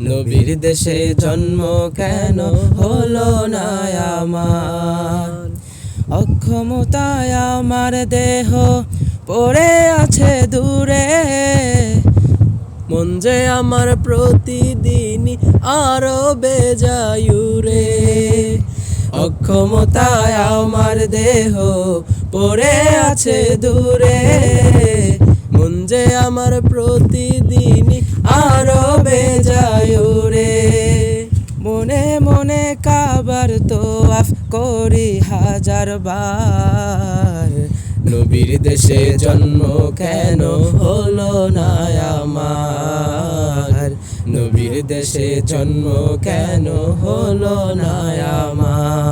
নবীর দেশে জন্ম কেন হলো না আমার? অক্ষমতায় আমার দেহ পড়ে আছে দূরে। মন যে আমার প্রতিদিনই আরও বেজায়ুরে অক্ষমতায় আমার দেহ পড়ে আছে দূরে। মন যে আমার প্রতিদিনই কাবার তো আফ করি হাজার বার। নবীর দেশে জন্ম কেন হলো না আমার? নবীর দেশে জন্ম কেন হলো না আমার?